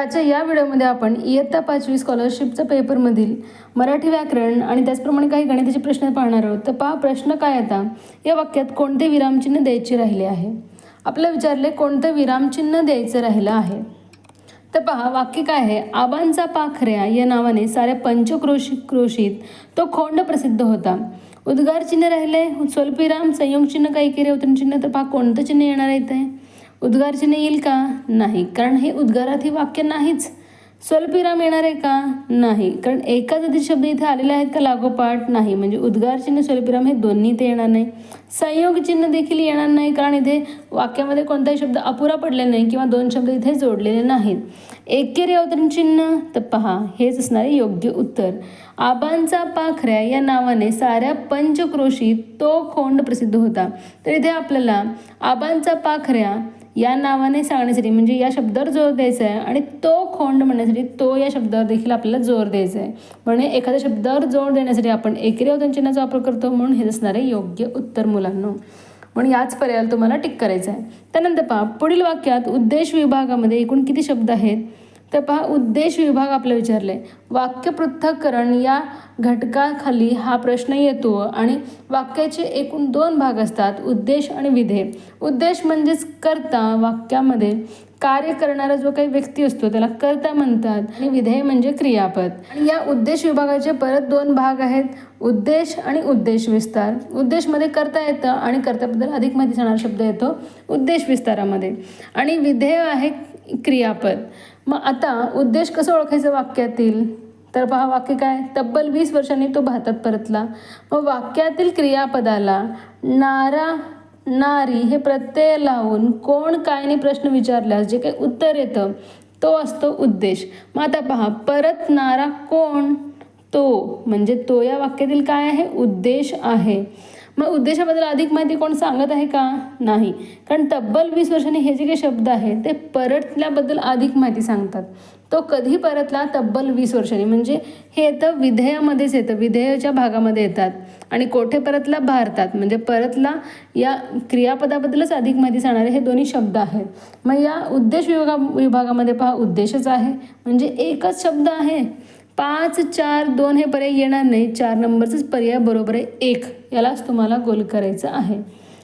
आजच्या या व्हिडिओमध्ये आपण इयत्ता पाचवी स्कॉलरशिपच्या पेपरमधील मराठी व्याकरण आणि त्याचप्रमाणे काही गणिताचे प्रश्न पाहणार आहोत. तर पहा प्रश्न काय आता? या वाक्यात कोणते विरामचिन्ह द्यायचे राहिले आहे? आपल्याला विचारले कोणतं विरामचिन्ह द्यायचं राहिलं आहे? तर पहा वाक्य काय आहे? आबांचा पाखऱ्या या नावाने साऱ्या पंचक्रोशी क्रोशीत तो खोंड प्रसिद्ध होता. उद्गार चिन्ह राहिले? स्वल्पविराम संयोग चिन्ह काही केले? उतरण चिन्ह तर पहा कोणतं चिन्ह येणार आहे उद्गारचिन्ह येईल का? नाही. कारण हे उद्गारात हे वाक्य नाहीच. स्वल्पविराम येणार आहे का? नाही. कारण एकाच आधी शब्द इथे आलेले आहेत का लागोपाठ? नाही. म्हणजे उद्गार चिन्ह स्वल्पविराम हे दोन्ही इथे येणार नाही. संयोग चिन्ह देखील येणार नाही. कारण इथे वाक्यामध्ये कोणताही शब्द अपुरा पडले नाही किंवा दोन शब्द इथे जोडलेले नाहीत. एकेरी अवतरण चिन्ह? तर पहा हेच असणारे योग्य उत्तर. आबांचा पाखऱ्या या नावाने साऱ्या पंचक्रोशीत तो खोंड प्रसिद्ध होता. तर इथे आपल्याला आबांचा पाखऱ्या या नावाने सांगण्यासाठी म्हणजे या शब्दावर जोर द्यायचा आहे आणि तो खोंड म्हणण्यासाठी तो या शब्दावर देखील आपल्याला जोर द्यायचा आहे म्हणजे एखाद्या शब्दावर जोर देण्यासाठी आपण एकेरी अवतरण चिन्हाचा वापर करतो म्हणून हे असणारे योग्य उत्तर मुलांनो. म्हणून याच पर्यायाला तुम्हाला टिक करायचं आहे त्यानंतर पहा पुढील वाक्यात उद्देश विभागामध्ये एकूण किती शब्द आहेत? तर पहा उद्देश विभाग आपलं विचारले वाक्य पृथक्करण या घटकाखाली हा प्रश्न येतो आणि वाक्याचे एकूण दोन भाग असतात उद्देश आणि विधेय. उद्देश म्हणजेच कर्ता वाक्यामध्ये कार्य करणारा जो काही व्यक्ती असतो त्याला कर्ता म्हणतात आणि विधेय म्हणजे क्रियापद. आणि या उद्देश विभागाचे परत दोन भाग आहेत उद्देश आणि उद्देश विस्तार. उद्देशमध्ये करता येतं आणि कर्त्याबद्दल अधिक माहिती सांगणारा शब्द येतो उद्देश विस्तारामध्ये. आणि विधेय आहे क्रियापद. मग आता उद्देश कसं ओळखायचं वाक्यातील? तर पहा वाक्य काय? तब्बल वीस वर्षांनी तो भारतात परतला. मग वाक्यातील क्रियापदाला नारा नारी हे प्रत्यय लावून कोण कायने प्रश्न विचारल्यास जे काही उत्तर येतं तो असतो उद्देश. मग आता पहा परतणारा कोण? तो. म्हणजे तो या वाक्यातील काय आहे? उद्देश आहे. मग उद्देशाबद्दल अधिक माहिती कोण सांगत आहे का? नाही. कारण तब्बल वीस वर्षांनी हे जे काही शब्द आहेत ते परतल्याबद्दल अधिक माहिती सांगतात. तो कधी परतला? तब्बल वीस वर्षांनी. म्हणजे हे येतं विधेयामध्येच येतं. विधेयाच्या भागामध्ये येतात. आणि कोठे परतला? भारतात. म्हणजे परतला या क्रियापदाबद्दलच अधिक माहिती सांगणारे हे दोन्ही शब्द आहेत. मग या उद्देश विभागा विभागामध्ये पहा उद्देशच आहे. म्हणजे एकच शब्द आहे. पाच चार दोन हे पर्याय येणार नाही. चार नंबरचाच पर्याय बरोबर आहे एक. यालाच तुम्हाला गोल करायचं आहे.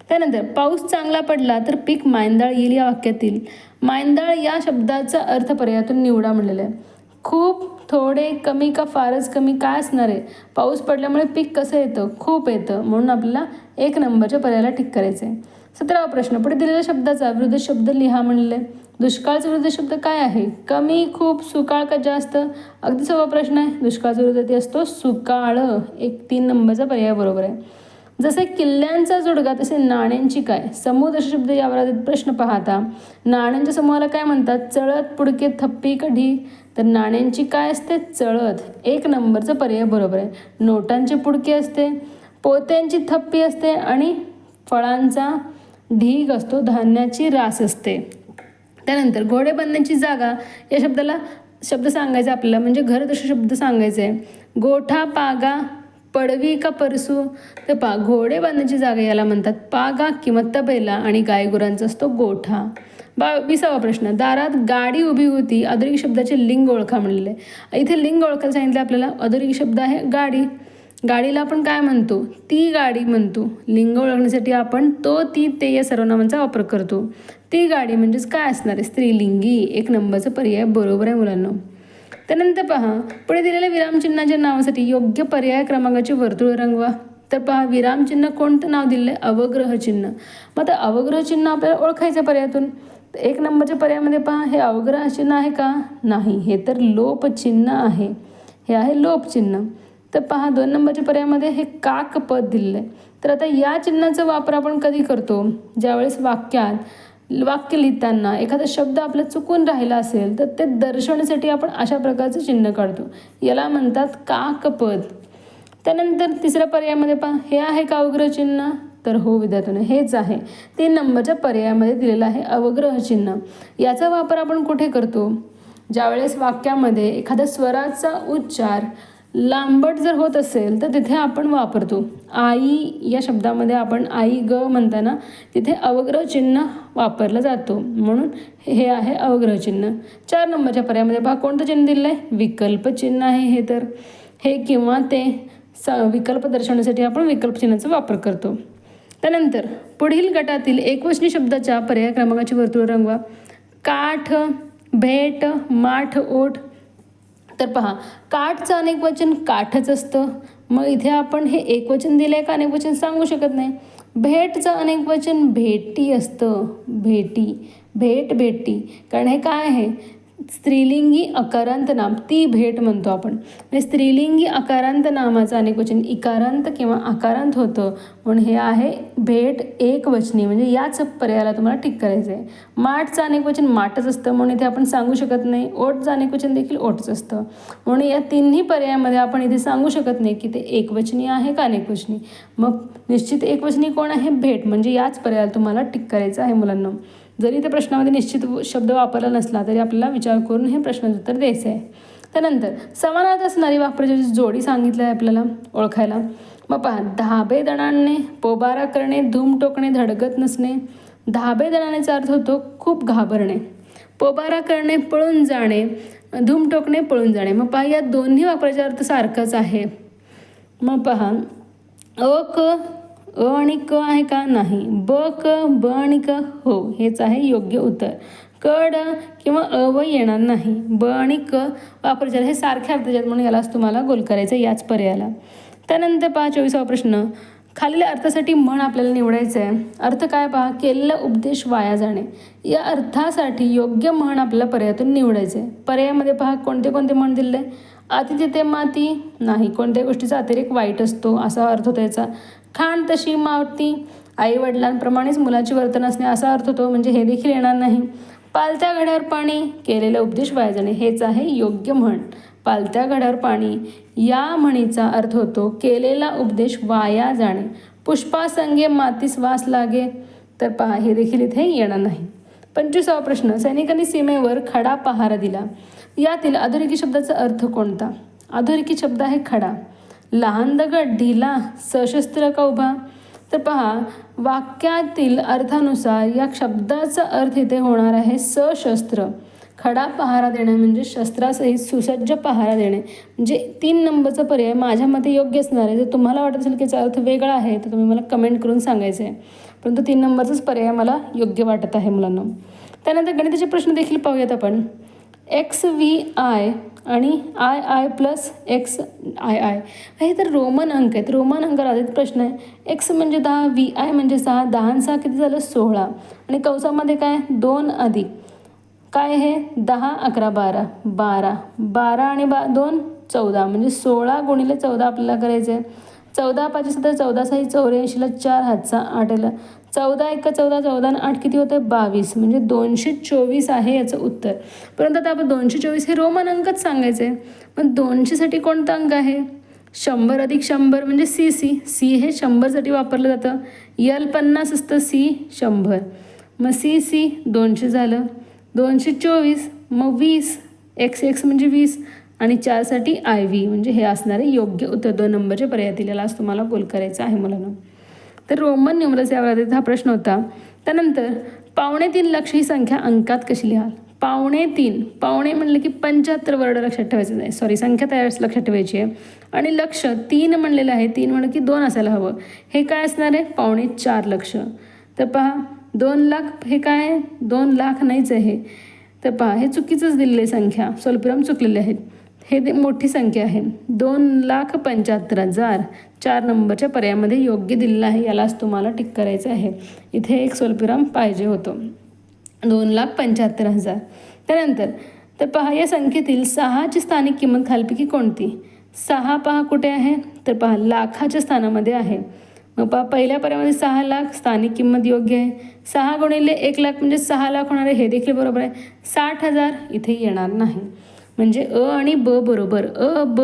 त्यानंतर पाऊस चांगला पडला तर पीक मायंदाळ येईल या वाक्यातील. मायंदाळ या शब्दाचा अर्थ पर्यायातून निवडा म्हणलेला आहे. खूप थोडे कमी का फारच कमी काय असणार आहे? पाऊस पडल्यामुळे पीक कसं येतं? खूप येतं. म्हणून आपल्याला एक नंबरच्या पर्यायाला टिक करायचं आहे सतरावा प्रश्न. पुढे दिलेल्या शब्दाचा विरुद्ध शब्द लिहा म्हणले. दुष्काळचा विरुद्ध शब्द काय आहे? कमी खूप सुकाळ का जास्त? अगदी सोपा प्रश्न आहे. दुष्काळचा विरुद्ध ते असतो सुकाळ. एक तीन नंबरचा पर्याय बरोबर आहे. जसे किल्ल्यांचा जोडगा तसे नाण्यांची काय? समुद्र शब्द यावर प्रश्न पाहता. नाण्यांच्या समूहाला काय म्हणतात? चळत पुडके थप्पी कढी. तर नाण्यांची काय असते? चळत. एक नंबरचा पर्याय बरोबर आहे. नोटांचे पुडके असते पोत्यांची थप्पी असते आणि फळांचा ढीग असतो धान्याची रास असते. त्यानंतर घोडे बांधण्याची जागा या शब्दाला शब्द सांगायचा आपल्याला म्हणजे घर तसे शब्द सांगायचे. आहे गोठा पागा पडवी का परसू? तर पा घोडे बांधण्याची जागा याला म्हणतात पागा किंवा तबेला आणि गायगुरांचा असतो गोठा. बा विसावा प्रश्न दारात गाडी उभी होती अधोरेखित शब्दाचे लिंग ओळखा म्हणलेले. आहे. इथे लिंग ओळखायला सांगितलं आपल्याला अधोरेखित शब्द आहे गाडी. गाडीला आपण काय म्हणतो? ती गाडी म्हणतो. लिंग ओळखण्यासाठी आपण तो ती ते या सर्वनामांचा वापर करतो. ती गाडी म्हणजेच काय असणार आहे? स्त्रीलिंगी. एक नंबरचा पर्याय बरोबर आहे मुलांना. त्यानंतर पहा पुढे दिलेल्या विरामचिन्हाच्या नावासाठी योग्य पर्याय क्रमांकाचे वर्तुळ रंगवा. तर पहा विरामचिन्ह कोणतं नाव दिलं आहे अवग्रहचिन्ह. मग आता अवग्रहचिन्ह आपल्याला ओळखायचं पर्यायातून. तर एक नंबरच्या पर्यायामध्ये पहा हे अवग्रह चिन्ह आहे का? नाही. हे तर लोपचिन्ह आहे. हे आहे लोपचिन्ह. तर पहा दोन नंबरच्या पर्यायामध्ये हे काक पद दिलेलं आहे. तर आता या चिन्हाचा वापर आपण कधी करतो? ज्यावेळेस वाक्यात वाक्य लिहिताना एखादा शब्द आपला चुकून राहिला असेल तर ते दर्शवण्यासाठी आपण अशा प्रकारचं चिन्ह काढतो. याला म्हणतात काकपद त्यानंतर तिसऱ्या पर्यायामध्ये पहा हे आहे का अवग्रह चिन्ह? तर हो विद्यार्थ्यांनो हेच आहे. तीन नंबरच्या पर्यायामध्ये दिलेलं आहे अवग्रह चिन्ह. याचा वापर आपण कुठे करतो? ज्यावेळेस वाक्यामध्ये एखाद्या स्वराचा उच्चार लांबट जर होत असेल तर तिथे आपण वापरतो. आई या शब्दामध्ये आपण आई ग म्हणताना तिथे अवग्रह चिन्ह वापरलं जातो. म्हणून हे आहे अवग्रह चिन्ह. चार नंबरच्या पर्यायामध्ये पहा कोणतं चिन्ह दिलं आहे विकल्प चिन्ह आहे हे तर. हे किंवा ते स विकल्प दर्शवण्यासाठी आपण विकल्प चिन्हाचा वापर करतो. त्यानंतर पुढील गटातील एकवचनी शब्दाच्या पर्याय क्रमांकाची वर्तुळ रंगवा. काठ भेट माठ ओठ तर पहा काठचं अनेक वचन काठच असतं. मग इथे आपण हे एकवचन दिलं आहे का? अनेक वचन सांगू शकत नाही. भेटचं अनेक वचन भेटी असतं. भेटी भेट भेटी. कारण हे काय आहे? स्त्रीलिंगी अकारांत नाम ती भेट म्हणतो आपण. म्हणजे स्त्रीलिंगी अकारांत नामाचं अनेक वचन इकारांत किंवा आकारांत होतं. म्हणून हे आहे भेट एक वचनी म्हणजे याच पर्यायाला तुम्हाला टिक करायचं आहे. माठचं अनेक वचन माटच असतं. म्हणून इथे आपण सांगू शकत नाही. ओटचं अनेक वचन देखील ओटच असतं. म्हणून या तिन्ही पर्यायामध्ये आपण इथे सांगू शकत नाही की ते एकवचनी आहे का अनेकवचनी. मग निश्चित एकवचनी कोण आहे? भेट. म्हणजे याच पर्यायाला तुम्हाला टिक करायचं आहे मुलांना. जरी त्या प्रश्नामध्ये निश्चित व- शब्द वापरला नसला तरी आपल्याला विचार करून हे प्रश्नाचं उत्तर द्यायचं आहे. त्यानंतर समानार्थ असणारी वाक्प्रचाराची जोडी सांगितलं आहे आपल्याला ओळखायला. मग पहा धाबे दणाणणे पोबारा करणे धूम टोकणे धडकत नसणे. धाबे दणाण्याचा अर्थ होतो खूप घाबरणे. पोबारा करणे पळून जाणे. धूम टोकणे पळून जाणे. मग पहा या दोन्ही वापराचा अर्थ सारखाच आहे. मग पहा अ क अ आणि क आहे का नाही? ब क ब आणि क हो हेच आहे योग्य उत्तर. कड किंवा अ व येणार नाही. ब आणि क वापरायचे हे सारख्या अर्थ आहेत म्हणून यालाच तुम्हाला गोल करायचं आहे याच पर्यायाला. त्यानंतर पहा चोवीसावा प्रश्न. खालील अर्थासाठी म्हण आपल्याला निवडायचं आहे अर्थ काय पहा? केलेला उपदेश वाया जाणे. या अर्थासाठी योग्य म्हण आपल्याला पर्यायातून निवडायचं आहे पर्यायामध्ये पहा कोणते कोणते म्हण दिले अति तिथे माती नाही. कोणत्या गोष्टीचा अतिरेक वाईट असतो असा अर्थ होता याचा. खाण तशी मावती आई वडिलांप्रमाणेच मुलाचे वर्तन असणे असा अर्थ होतो म्हणजे हे देखील येणार नाही. पालत्या घड्यावर पाणी केलेले उपदेश वाया जाणे हेच आहे योग्य म्हण. पालत्या घड्यावर पाणी या म्हणीचा अर्थ होतो केलेला उपदेश वाया जाणे पुष्पासंगे मातीस वास लागे तर पहा हे देखील इथे येणार नाही. पंचवीसावा प्रश्न सैनिकांनी सीमेवर खडा पहारा दिला. यातील अधोरेखित शब्दाचा अर्थ कोणता? अधोरेखित शब्द आहे खडा. लहान दगड ढिला सशस्त्र का उभा तर पहा वाक्यातील अर्थानुसार या शब्दाचा अर्थ इथे होणार आहे सशस्त्र. खडा पहारा देणे म्हणजे शस्त्रासहित सुसज्ज पहारा देणे. म्हणजे तीन नंबरचा पर्याय माझ्या मते योग्य असणार आहे. जर तुम्हाला वाटत असेल की याचा अर्थ वेगळा आहे तर तुम्ही मला कमेंट करून सांगायचं आहे. परंतु तीन नंबरचाच पर्याय मला योग्य वाटत आहे मुलांना. त्यानंतर गणिताचे प्रश्न देखील पाहूयात आपण. एक्स व्ही आय आणि I I plus X I I हे तर रोमन अंक आहेत. रोमन अंकाला आधारित प्रश्न आहे. एक्स म्हणजे दहा व्ही आय म्हणजे सहा दहा सहा किती झालं? सोळा. आणि कंसामध्ये काय? दोन अधिक. काय हे दहा अकरा बारा. बारा. बारा आणि बा दोन चौदा. म्हणजे सोळा गुणिले चौदा आपल्याला करायचं आहे चौदा पाचशे सत्तर चौदा साई चौऱ्याऐंशीला चार हातचा आठला चौदा एक चौदा चौदा आणि आठ किती होतं बावीस. म्हणजे दोनशे चोवीस आहे याचं उत्तर. परंतु आता आपण दोनशे चोवीस हे रोमन अंकच सांगायचं आहे पण दोनशेसाठी कोणता अंक आहे? शंभर अधिक शंभर म्हणजे सी सी. सी हे शंभरसाठी वापरलं जातं. यल पन्नास असतं सी शंभर. मग सी सी दोनशे झालं. दोनशे चोवीस मग वीस. एक्स एक्स म्हणजे वीस. आणि चारसाठी आय व्ही. म्हणजे हे असणारे योग्य उत्तर. दोन नंबरचे पर्याय दिलेला आज तुम्हाला गोल करायचं आहे मुलांना. तर रोमन न्यूमरस यावर आधारित हा प्रश्न होता. त्यानंतर पावणे तीन लक्ष ही संख्या अंकात कशी लिहाल? पावणे तीन पावणे म्हणलं की पंच्याहत्तर वर्ड लक्षात ठेवायचं नाही. सॉरी संख्या तयार लक्षात ठेवायची आहे. आणि लक्ष तीन म्हणलेलं आहे तीन म्हणलं की दोन असायला हवं. हे काय असणार आहे? पावणे चार लक्ष. तर पहा दोन लाख हे काय? आहे दोन लाख नाहीच आहे. तर पहा हे चुकीचंच दिलेलं आहे संख्या. सोलपुरम चुकलेले आहेत. हे मोठी संख्या आहे. दोन लाख पंच्याहत्तर हजार चार नंबरच्या पर्यायामध्ये योग्य दिलेलं आहे यालाच तुम्हाला टिक करायचं आहे. इथे एक स्वल्पविराम पाहिजे होतं. दोन लाख पंच्याहत्तर हजार. त्यानंतर तर पहा या संख्येतील सहाची स्थानिक किंमत खालपैकी कोणती? सहा पहा कुठे आहे? तर पहा लाखाच्या स्थानामध्ये आहे. मग पहा पहिल्या पर्यायामध्ये सहा लाख स्थानिक किंमत योग्य आहे. सहा गुणिले एक लाख म्हणजे सहा लाख होणार आहे हे देखील बरोबर आहे. साठ हजार इथे येणार नाही. म्हणजे अ आणि ब बरोबर. अ ब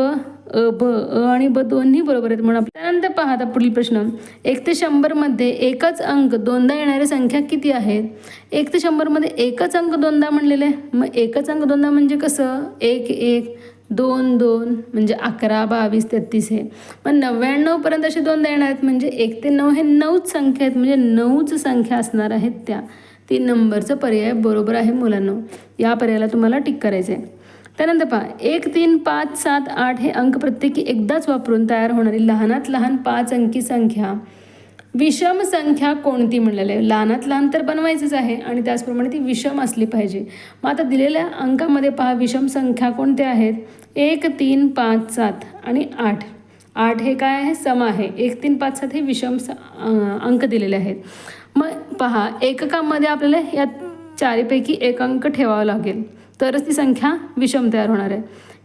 अ ब अ आणि ब दोन्ही बरोबर आहेत म्हणून त्यानंतर पहा आता पुढील प्रश्न. एक ते शंभरमध्ये एकच अंक दोनदा येणाऱ्या संख्या किती आहेत? एक ते शंभरमध्ये एकच अंक दोनदा म्हणलेले आहे. मग एकच अंक दोनदा म्हणजे कसं? एक एक दोन दोन म्हणजे अकरा बावीस तेहतीस हे. मग नव्याण्णवपर्यंत असे दोनदा येणार आहेत. म्हणजे एक ते नऊ हे नऊच संख्या आहेत. म्हणजे नऊच संख्या असणार आहेत त्या. तीन नंबरचं पर्याय बरोबर आहे मुलांना. या पर्यायाला तुम्हाला टिक करायचं आहे त्यानंतर पहा एक तीन पाच सात आठ हे अंक प्रत्येकी एकदाच वापरून तयार होणारी लहानात लहान पाच अंकी संख्या. विषम संख्या कोणती म्हणलेली आहे? लहानात लहान तर बनवायचंच आहे आणि त्याचप्रमाणे ती विषम असली पाहिजे. मग आता दिलेल्या अंकामध्ये पहा विषम संख्या कोणत्या आहेत? एक तीन पाच सात आणि आठ. आठ हे काय आहे? सम आहे. एक तीन पाच सात हे विषम अंक दिलेले आहेत. मग पहा एककामध्ये आपल्याला या चारीपैकी एक अंक ठेवावा लागेल. तरच ती संख्या विषम तयार होणार आहे.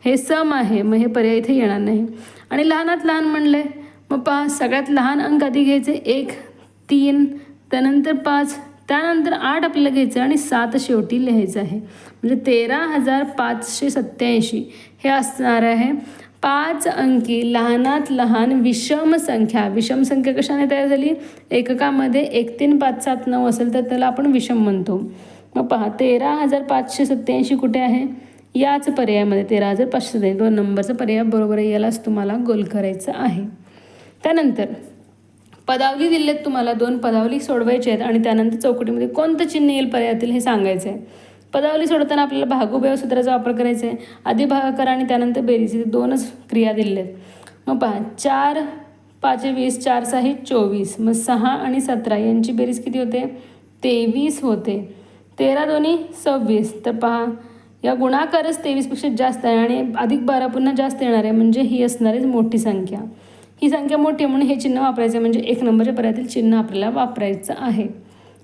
हे सम आहे मग हे पर्याय इथे येणार नाही. आणि लहानात लहान म्हणले मग पहा सगळ्यात लहान अंक आधी घ्यायचे एक तीन त्यानंतर पाच त्यानंतर आठ आपल्याला घ्यायचं आणि सात शेवटी लिहायचं आहे. म्हणजे तेरा हजार पाचशे सत्त्याऐंशी हे असणार आहे. पाच अंकी लहानात लहान विषम संख्या. विषम संख्या कशाने तयार झाली? एककामध्ये एक तीन पाच सात नऊ असेल तर त्याला आपण विषम म्हणतो. मग पहा तेरा हजार पाचशे सत्त्याऐंशी कुठे आहे? याच पर्यायामध्ये तेरा हजार पाचशे सत्त्याऐंशी दोन नंबरचा पर्याय बरोबर आहे यालाच तुम्हाला गोल करायचं आहे. त्यानंतर पदावली दिलेत तुम्हाला दोन पदावली सोडवायचे आहेत आणि त्यानंतर चौकटीमध्ये कोणतं चिन्ह येईल पर्यायातील हे सांगायचं आहे पदावली सोडताना आपल्याला भागोबेव सूत्राचा वापर करायचा आहे आधी भागाकार आणि त्यानंतर बेरीज इथे दोनच क्रिया दिलेल्या आहेत. मग पहा चार पाचे वीस चार सहा चोवीस. मग सहा आणि सतरा यांची बेरीज किती होते? तेवीस होते. तेरा दोन्ही सव्वीस. तर पहा या गुणाकारच तेवीसपेक्षा जास्त आहे आणि अधिक बारा पुन्हा जास्त येणार आहे म्हणजे ही असणारीच मोठी संख्या. ही संख्या मोठी आहे म्हणून हे चिन्ह वापरायचं आहे म्हणजे एक नंबरच्या पर्यायातील चिन्ह आपल्याला वापरायचं आहे.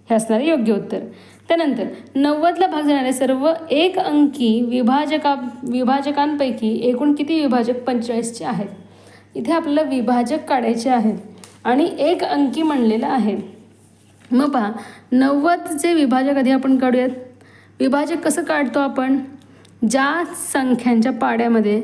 हे असणारे योग्य उत्तर. त्यानंतर नव्वदला भाग जाणारे सर्व एक अंकी विभाजका विभाजकांपैकी एकूण किती विभाजक पंचेचाळीसचे आहेत? इथे आपल्याला विभाजक काढायचे आहेत आणि एक अंकी म्हणलेलं आहे. मग पहा नव्वदचे विभाजक आधी आपण काढूयात. विभाजक कसं काढतो आपण? ज्या संख्यांच्या पाड्यामध्ये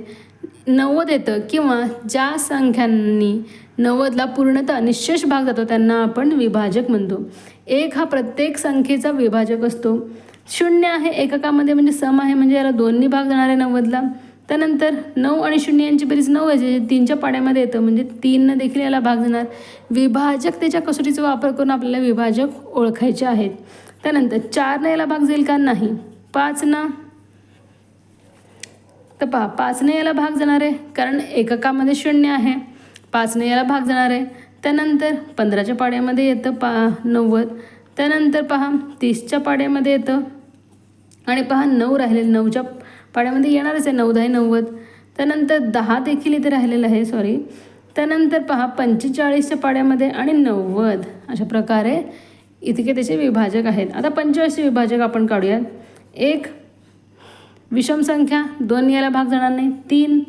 नव्वद येतं किंवा ज्या संख्यांनी नव्वदला पूर्णतः निशेष भाग जातो त्यांना आपण विभाजक म्हणतो. एक हा प्रत्येक संख्येचा विभाजक असतो. शून्य आहे एककामध्ये म्हणजे सम आहे म्हणजे याला दोन्ही भाग जाणार आहे नव्वदला. त्यानंतर नऊ आणि शून्य यांची बेरीज नऊ आहे जे तीनच्या पाड्यामध्ये येतं. म्हणजे तीननं देखील याला भाग जाणार त्याच्या कसोटीचा वापर करून आपल्याला विभाजक ओळखायचे आहेत. त्यानंतर चारनं याला भाग जाईल का? नाही. पाचनं. तर पहा पाचने याला भाग जाणार आहे कारण एककामध्ये शून्य आहे. पाचने याला भाग जाणार आहे. त्यानंतर पंधराच्या पाड्यामध्ये येतं पा नव्वद. त्यानंतर पहा तीसच्या पाड्यामध्ये येतं. आणि पहा नऊ राहिले नऊच्या पाड्यामध्ये येणारच आहे नऊ दहा नव्वद. त्यानंतर दहा देखील इथे राहिलेलं आहे सॉरी त्यानंतर पहा पंचेचाळीसच्या पाड्यामध्ये आणि नव्वद अशा प्रकारे इतके त्याचे विभाजक आहेत. आता पंचेचाळीसचे विभाजक आपण काढूयात. एक विषम संख्या दोन याला भाग जाणार नाही. तीन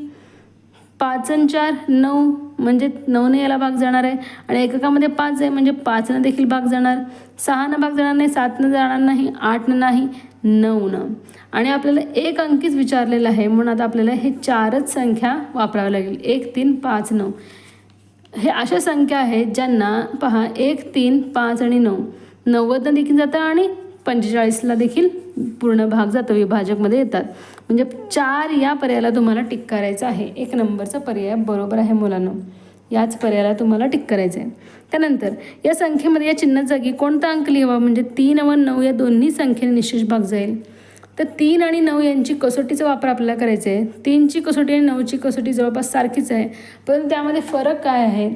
पाच आणि चार नऊ म्हणजे नऊने याला भाग जाणार आहे. आणि एककामध्ये पाच आहे म्हणजे पाचनं देखील भाग जाणार. सहानं भाग जाणार नाही सातनं जाणार नाही आठनं नाही नऊनं आणि आपल्याला एक अंकीच विचारलेलं आहे म्हणून आता आपल्याला हे चारच संख्या वापराव्या लागेल. एक तीन पाच नऊ. हे अशा संख्या आहेत ज्यांना पहा एक तीन पाच आणि नऊ. नव्वदनं देखील जातं आणि पंचेचाळीसला देखील पूर्ण भाग जातो विभाजकमध्ये येतात. म्हणजे चार या पर्यायाला तुम्हाला टिक करायचं आहे. एक नंबरचा पर्याय बरोबर आहे मुलांना. याच पर्यायाला तुम्हाला टिक करायचं आहे त्यानंतर या संख्येमध्ये या चिन्हात जागी कोणता अंक लिहावा? म्हणजे तीन व नऊ या दोन्ही संख्येने निशेष भाग जाईल. तर तीन आणि नऊ यांची कसोटीचा वापर आपल्याला करायचा आहे. तीनची कसोटी आणि नऊची कसोटी जवळपास सारखीच आहे. पण त्यामध्ये फरक काय आहे?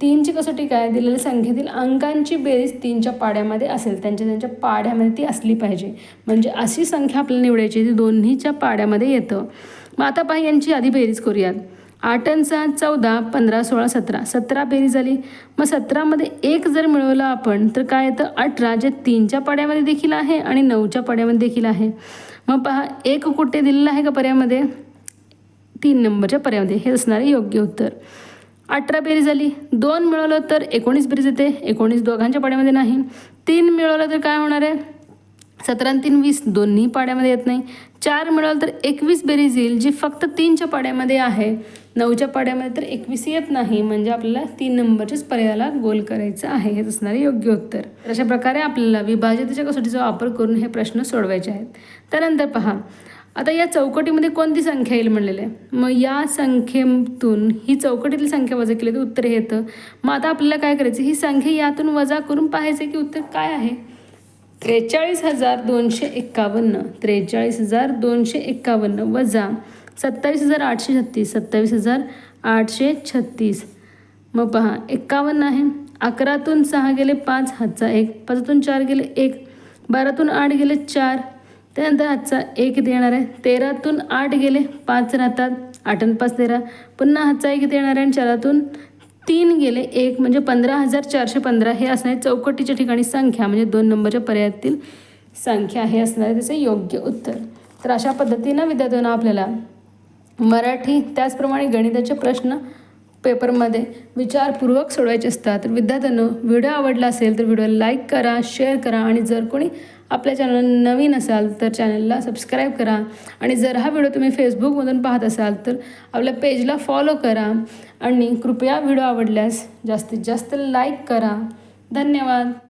तीनची कसोटी काय दिलेल्या संख्येतील अंकांची बेरीज तीनच्या पाड्यामध्ये असेल. त्यांच्या त्यांच्या पाड्यामध्ये ती असली पाहिजे. म्हणजे अशी संख्या आपल्याला निवडायची ती दोन्हीच्या पाड्यामध्ये येतं. मग आता पाहि यांची आधी बेरीज करूयात. आठ आणि चौदा पंधरा सोळा सतरा. सतरा बेरीज झाली. मग सतरामध्ये एक जर मिळवलं आपण तर काय येतं? अठरा जे तीनच्या पाड्यामध्ये देखील आहे आणि नऊच्या पाड्यामध्ये देखील आहे. मग पहा एक कुठे दिलेलं आहे का पर्यामध्ये तीन नंबरच्या पर्यामध्ये हे असणारे योग्य उत्तर. अठरा बेरीज झाली. दोन मिळवलं तर एकोणीस बेरीज येते एकोणीस दोघांच्या पाड्यामध्ये नाही. तीन मिळवलं तर काय होणार आहे? सतरा तीन वीस. दोन्ही पाड्यामध्ये येत नाही. चार मिळवलं तर एकवीस बेरीज येईल जी फक्त तीनच्या पाड्यामध्ये आहे. नऊच्या पाड्यामध्ये तर एकवीस येत नाही म्हणजे आपल्याला तीन नंबरच्याच पर्यायाला गोल करायचं आहे हेच असणारे योग्य उत्तर. तर अशा प्रकारे आपल्याला विभाजितेच्या कसोटीचा वापर करून हे प्रश्न सोडवायचे आहेत. त्यानंतर पहा आता या चौकटीमध्ये कोणती संख्या येईल म्हणलेलं आहे? मग या संख्येतून ही चौकटीतील संख्या वजा केली तर उत्तर हे येतं. मग आता आपल्याला काय करायचं? ही संख्या यातून वजा करून पाहायचं की उत्तर काय आहे? त्रेचाळीस हजार दोनशे एक्कावन्न त्रेचाळीस हजार दोनशे एक्कावन्न वजा सत्तावीस हजार आठशे छत्तीस सत्तावीस हजार आठशे छत्तीस. मग पहा एक्कावन्न आहे. अकरातून सहा गेले पाच हातचा एक. पाचातून चार गेले एक. बारातून आठ गेले चार. त्यानंतर हातचा एक इथे येणार आहे. तेरातून आठ गेले पाच राहतात. आठ आणि पाच तेरा. पुन्हा हातचा एक इथे येणार आहे आणि चारातून तीन गेले एक. म्हणजे पंधरा हजार चारशे पंधरा. हे असणार आहे चौकटीच्या ठिकाणी संख्या म्हणजे दोन नंबरच्या पर्यायातील संख्या हे असणार आहे त्याचं योग्य उत्तर. तर अशा पद्धतीनं विद्यार्थ्यांना आपल्याला मराठी त्याचप्रमाणे गणिताचे प्रश्न पेपरमध्ये विचारपूर्वक सोडवायचे असतात. तर विद्यार्थ्यांनो व्हिडिओ आवडला असेल तर व्हिडिओला लाईक करा शेअर करा आणि जर कोणी आपल्या चॅनल नवीन असाल तर चॅनलला सबस्क्राईब करा. आणि जर हा व्हिडिओ तुम्ही फेसबुकमधून पाहत असाल तर आपल्या पेजला फॉलो करा आणि कृपया व्हिडिओ आवडल्यास जास्तीत जास्त लाईक करा. धन्यवाद.